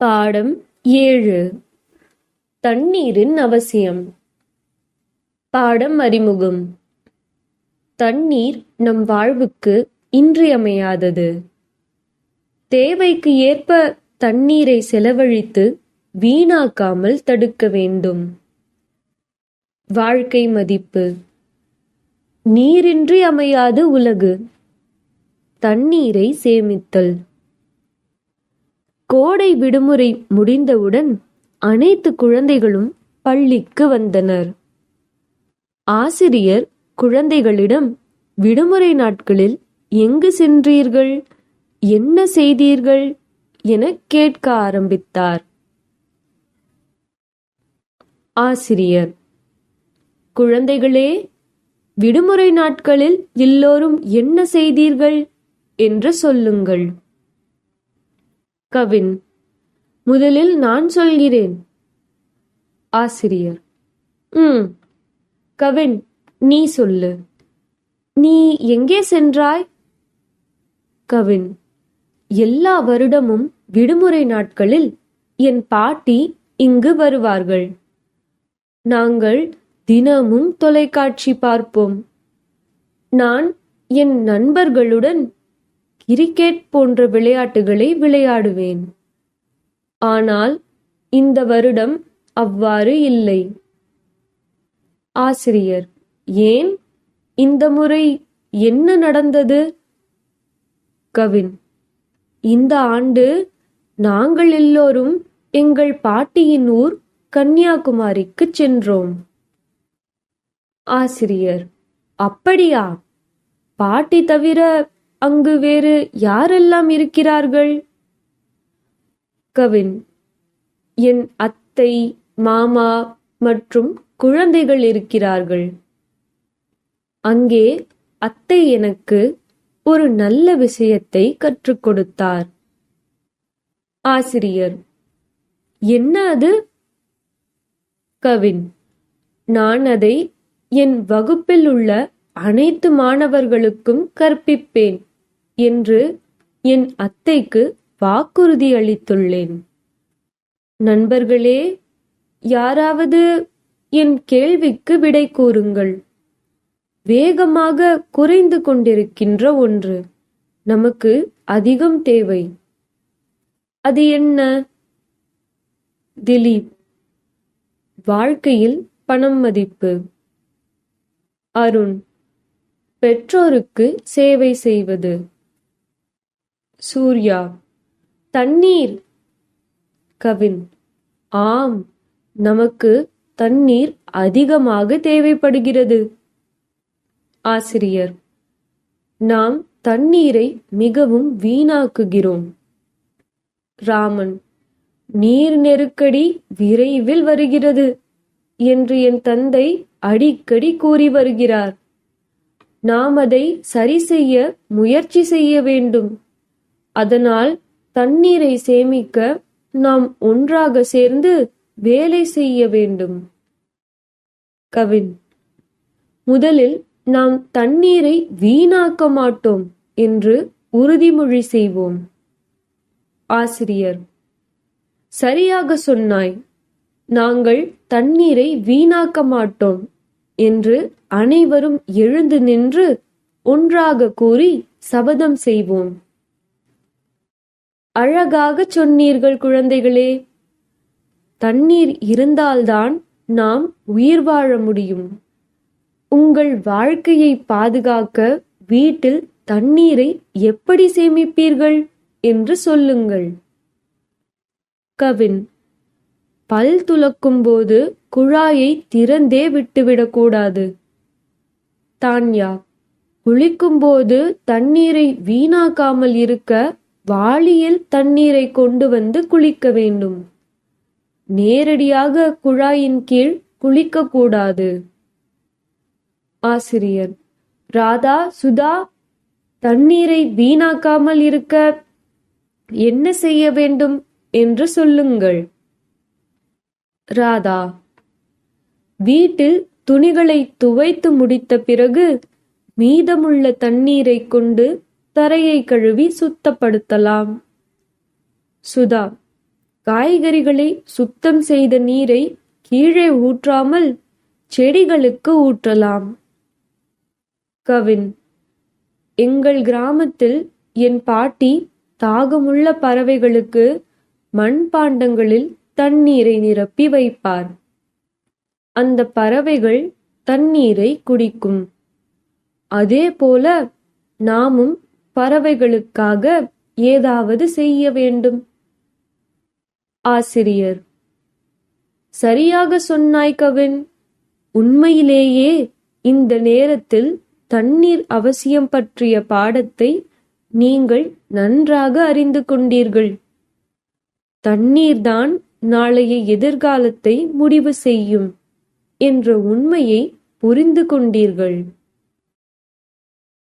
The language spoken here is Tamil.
பாடம் ஏழு. தண்ணீரின் அவசியம். பாடம் அறிமுகம். தண்ணீர் நம் வாழ்வுக்கு இன்றியமையாதது. தேவைக்கு ஏற்ப தண்ணீரை செலவழித்து வீணாக்காமல் தடுக்க வேண்டும். வாழ்க்கை மதிப்பு. நீரின்றி அமையாது உலகு. தண்ணீரை சேமித்தல். கோடை விடுமுறை முடிந்தவுடன் அனைத்து குழந்தைகளும் பள்ளிக்கு வந்தனர். ஆசிரியர் குழந்தைகளிடம் விடுமுறை நாட்களில் எங்கு சென்றீர்கள்? என்ன செய்தீர்கள்? என கேட்க ஆரம்பித்தார். ஆசிரியர் குழந்தைகளே விடுமுறை நாட்களில் எல்லோரும் என்ன செய்தீர்கள்? என்று சொல்லுங்கள். கவின் முதலில் நான் சொல்கிறேன். ஆசிரியர் ம் கவின் நீ சொல்லு. நீ எங்கே சென்றாய்? கவின் எல்லா வருடமும் விடுமுறை நாட்களில் என் பாட்டி இங்கு வருவார்கள். நாங்கள் தினமும் தொலைக்காட்சி பார்ப்போம். நான் என் நண்பர்களுடன் கிரிக்கெட் போன்ற விளையாட்டுகளை விளையாடுவேன். ஆனால் இந்த வருடம் அவ்வாறு இல்லை. ஆசிரியர் ஏன் இந்த முறை என்ன நடந்தது? கவின் இந்த ஆண்டு நாங்கள் எல்லோரும் எங்கள் பாட்டியின் ஊர் கன்னியாகுமரிக்கு சென்றோம். ஆசிரியர் அப்படியா? பாட்டி தவிர அங்கு வேறு யாரெல்லாம் இருக்கிறார்கள்? கவின் என் அத்தை மாமா மற்றும் குழந்தைகள் இருக்கிறார்கள். அங்கே அத்தை எனக்கு ஒரு நல்ல விஷயத்தை கற்றுக் கொடுத்தார். ஆசிரியர் என்ன அது? கவின் நான் அதை என் வகுப்பில் உள்ள அனைத்து மாணவர்களுக்கும் கற்பிப்பேன். என்று என் அத்தைக்கு வாக்குறுதி அளித்துள்ளேன். நண்பர்களே யாராவது என் கேள்விக்கு விடை கூறுங்கள். வேகமாக குறைந்து கொண்டிருக்கின்ற ஒன்று நமக்கு அதிகம் தேவை. அது என்ன? திலீப். வாழ்க்கையில் பணம் மதிப்பு. அருண். பெற்றோருக்கு சேவை செய்வது. சூர்யா தண்ணீர். கவின் ஆம் நமக்கு தண்ணீர் அதிகமாக தேவைப்படுகிறது. ஆசிரியர் நாம் தண்ணீரை மிகவும் வீணாக்குகிறோம். ராமன் நீர் நெருக்கடி விரைவில் வருகிறது என்று என் தந்தை அடிக்கடி கூறி வருகிறார். நாம் அதை சரி செய்ய முயற்சி செய்ய வேண்டும். அதனால் தண்ணீரை சேமிக்க நாம் ஒன்றாக சேர்ந்து வேலை செய்ய வேண்டும். கவின் முதலில் நாம் தண்ணீரை வீணாக்க மாட்டோம் என்று உறுதிமொழி செய்வோம். ஆசிரியர் சரியாக சொன்னாய். நாங்கள் தண்ணீரை வீணாக்க மாட்டோம் என்று அனைவரும் எழுந்து நின்று ஒன்றாக கூறி சபதம் செய்வோம். அழகாக சொன்னீர்கள் குழந்தைகளே. தண்ணீர் இருந்தால்தான் நாம் உயிர் வாழ முடியும். உங்கள் வாழ்க்கையை பாதுகாக்க வீட்டில் தண்ணீரை எப்படி சேமிப்பீர்கள் என்று சொல்லுங்கள். கவின் பல் துலக்கும் போது குழாயை திறந்தே விட்டுவிடக்கூடாது தான்யா குளிக்கும்போது தண்ணீரை வீணாக்காமல் இருக்க வாளியில் தண்ணீரை கொண்டு வந்து குளிக்க வேண்டும். நேரடியாக குழாயின் கீழ் குளிக்கக்கூடாது. ஆசிரியர் ராதா சுதா தண்ணீரை வீணாக்காமல் இருக்க என்ன செய்ய வேண்டும் என்று சொல்லுங்கள். ராதா வீட்டில் துணிகளை துவைத்து முடித்த பிறகு மீதமுள்ள தண்ணீரை கொண்டு தரையை கழுவி சுத்தப்படுத்தலாம். சுதா காய்கறிகளை சுத்தம் செய்த நீரை கீழே ஊற்றாமல் செடிகளுக்கு ஊற்றலாம். கவின் எங்கள் கிராமத்தில் என் பாட்டி தாகமுள்ள பறவைகளுக்கு மண்பாண்டங்களில் தண்ணீரை நிரப்பி வைப்பார். அந்த பறவைகள் தண்ணீரை குடிக்கும். அதே போல நாமும் பறவைகளுக்காக ஏதாவது செய்ய வேண்டும். ஆசிரியர் சரியாக சொன்னாய் கவின். உண்மையிலேயே இந்த நேரத்தில் தண்ணீர் அவசியம் பற்றிய பாடத்தை நீங்கள் நன்றாக அறிந்து கொண்டீர்கள். தண்ணீர்தான் நாளைய எதிர்காலத்தை முடிவு செய்யும் என்ற உண்மையை புரிந்து கொண்டீர்கள்.